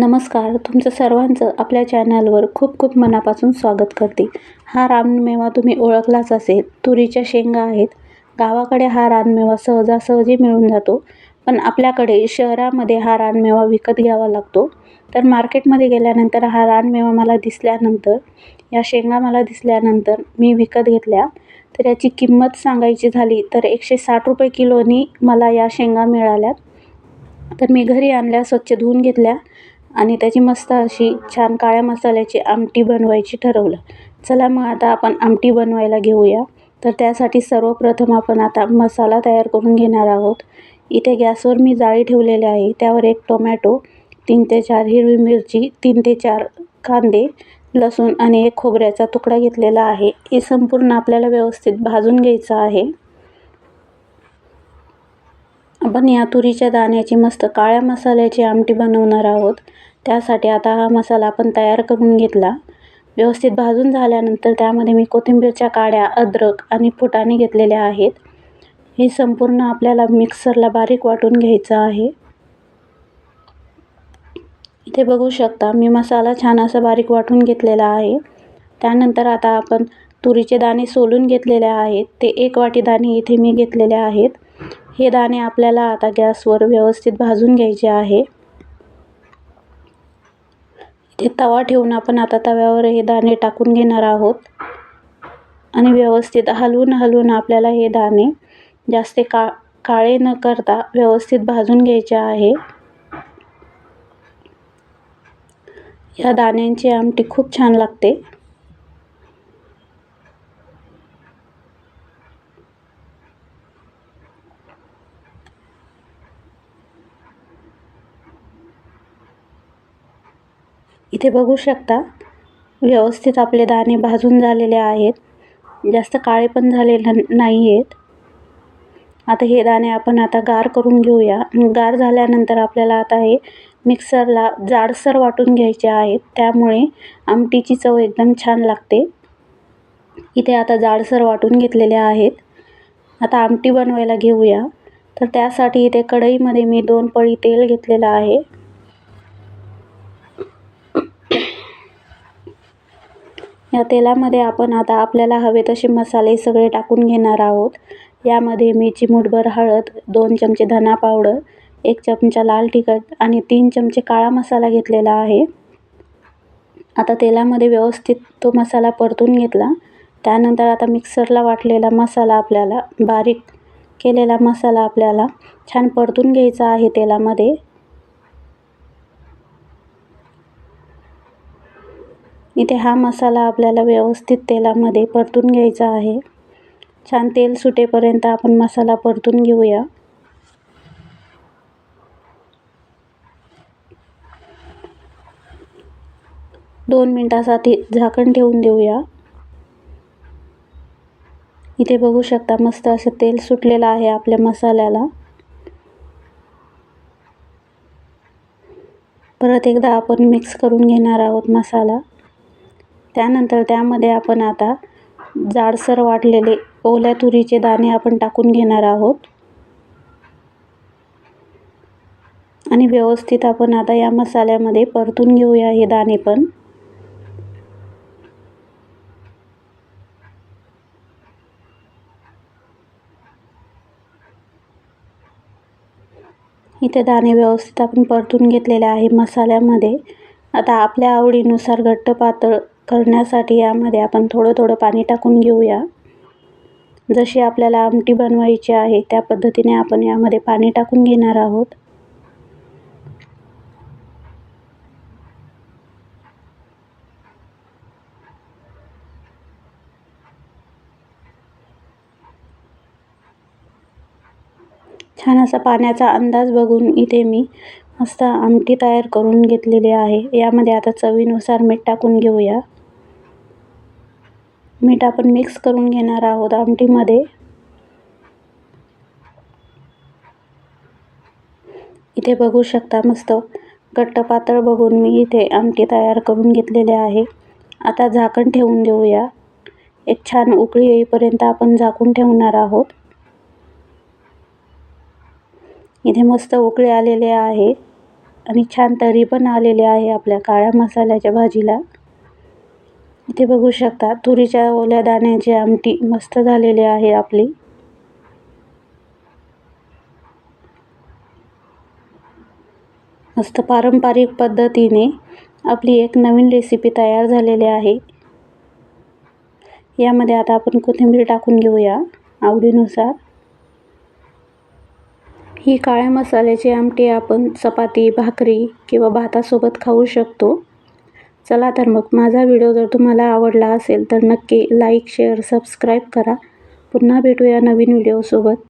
नमस्कार तुमचं सर्वांचं आपल्या चॅनलवर खूप खूप मनापासून स्वागत करते. हा रानमेवा तुम्ही ओळखलाच असेल. तुरीच्या शेंगा आहेत. गावाकडे हा रानमेवा सहजासहजी मिळून जातो. पण आपल्याकडे शहरामध्ये हा रानमेवा विकत घ्यावा लागतो. तर मार्केटमध्ये गेल्यानंतर हा रानमेवा मला दिसल्यानंतर या शेंगा मला दिसल्यानंतर मी विकत घेतल्या. तर याची किंमत सांगायची झाली तर एकशे साठ रुपये किलोनी मला या शेंगा मिळाल्या. तर मी घरी आणल्या स्वच्छ धुवून घेतल्या. आणि त्याची मस्त अशी छान काळ्या मसाल्याची आमटी बनवायची ठरवलं. चला मग आता आपण आमटी बनवायला घेऊया. तर त्यासाठी सर्वप्रथम आपण आता मसाला तयार करून घेणार आहोत. इथे गॅसवर मी जाळी ठेवलेली आहे. त्यावर एक टोमॅटो तीन ते चार हिरवी मिरची तीन ते चार कांदे लसूण आणि एक खोबऱ्याचा तुकडा घेतलेला आहे. हे संपूर्ण आपल्याला व्यवस्थित भाजून घ्यायचं आहे. आपण या तुरीच्या दाण्याची मस्त काळ्या मसाल्याची आमटी बनवणार आहोत. त्यासाठी आता हा मसाला आपण तयार करून घेतला. व्यवस्थित भाजून झाल्यानंतर त्यामध्ये मी कोथिंबीरच्या काड्या अद्रक आणि फुटाणे घेतलेल्या आहेत. हे संपूर्ण आपल्याला मिक्सरला बारीक वाटून घ्यायचं आहे. इथे बघू शकता मी मसाला छान असा बारीक वाटून घेतलेला आहे. त्यानंतर आता आपण तुरीचे दाणे सोलून घेतलेले आहेत. ते एक वाटी दाणे इथे मी घेतलेले आहेत. हे दाणे आपल्याला आता गॅसवर व्यवस्थित भाजून घ्यायचे आहे. इथे तवा ठेवून आपण आता तव्यावर हे दाणे टाकून घेणार आहोत. आणि व्यवस्थित हलवून हलवून आपल्याला हे दाणे जास्त का काळे न करता व्यवस्थित भाजून घ्यायचे आहे. या दाण्यांची आमटी खूप छान लागते. इथे बघू शकता व्यवस्थित आपले दाणे भाजून झालेले आहेत. जास्त काळे पण झालेले नाही आहेत आता हे दाणे आपण आता गार करून घेऊया. गार झाल्यानंतर आपल्याला आता हे मिक्सरला जाडसर वाटून घ्यायचे आहेत. त्यामुळे आमटीची चव एकदम छान लागते. इथे आता जाडसर वाटून घेतलेले आहेत. आता आमटी बनवायला घेऊया. तर त्यासाठी इथे कढईमध्ये मी दोन पळी तेल घेतलेलं आहे. या तेलामध्ये आपण आता आपल्याला हवे तसे मसाले सगळे टाकून घेणार आहोत. यामध्ये मी चिमूटभर हळद दोन चमचे धना पावडर एक चमचा लाल तिखट आणि तीन चमचे काळा मसाला घेतलेला आहे. आता तेलामध्ये व्यवस्थित तो मसाला परतून घेतला. त्यानंतर आता मिक्सरला वाटलेला मसाला आपल्याला बारीक केलेला मसाला आपल्याला छान परतून घ्यायचा आहे तेलामध्ये. इथे हा मसाला आपल्याला व्यवस्थित तेलामध्ये परतून घ्यायचा आहे. छान तेल सुटेपर्यंत आपण मसाला परतून घेऊया. दोन मिनटासाठी झाकण ठेवून देऊया. इथे बघू शकता मस्त असं तेल सुटलेलं आहे आपल्या मसाल्याला. परत एकदा आपण मिक्स करून घेणार आहोत मसाला. त्यानंतर त्यामध्ये आपण आता जाडसर वाटलेले ओल्या तुरीचे दाणे आपण टाकून घेणार आहोत. आणि व्यवस्थित आपण आता या मसाल्यामध्ये परतून घेऊया हे दाणे पण. इथे दाणे व्यवस्थित आपण परतून घेतलेले आहे मसाल्यामध्ये. आता आपल्या आवडीनुसार घट्ट पातळ करण्यासाठी यामध्ये आपण थोडं थोडं पाणी टाकून घेऊया. जशी आपल्याला आमटी बनवायची आहे त्या पद्धतीने आपण यामध्ये पाणी टाकून घेणार आहोत. छान असा पाण्याचा अंदाज बघून इथे मी मस्त आमटी तयार करून घेतलेली आहे. यामध्ये आता चवीनुसार मीठ टाकून घेऊया. मीठ आपण मिक्स करून घेणार आहोत आमटीमध्ये. इथे बघू शकता मस्त घट्ट पातळ बघून मी इथे आमटी तयार करून घेतलेले आहे. आता झाकण ठेवून देऊया. एक छान उकळी येईपर्यंत आपण झाकून ठेवणार आहोत. इथे मस्त उकळी आलेले आहे आणि छान तरी पण आलेले आहे आपल्या काळ्या मसाल्याच्या भाजीला. इथे बघू शकता तुरीच्या ओल्या दाण्याची आमटी मस्त झालेली आहे आपली. मस्त पारंपरिक पद्धतीने आपली एक नवीन रेसिपी तयार झालेली आहे. यामध्ये आता आपण कोथिंबीर टाकून घेऊया आवडीनुसार. ही काळ्या मसाल्याची आमटी आपण चपाती भाकरी किंवा भातासोबत खाऊ शकतो. चला तर मग माझा व्हिडिओ जर तुम्हाला आवडला असेल तर नक्की लाईक शेअर सबस्क्राईब करा. पुन्हा भेटूया नवीन व्हिडिओसोबत.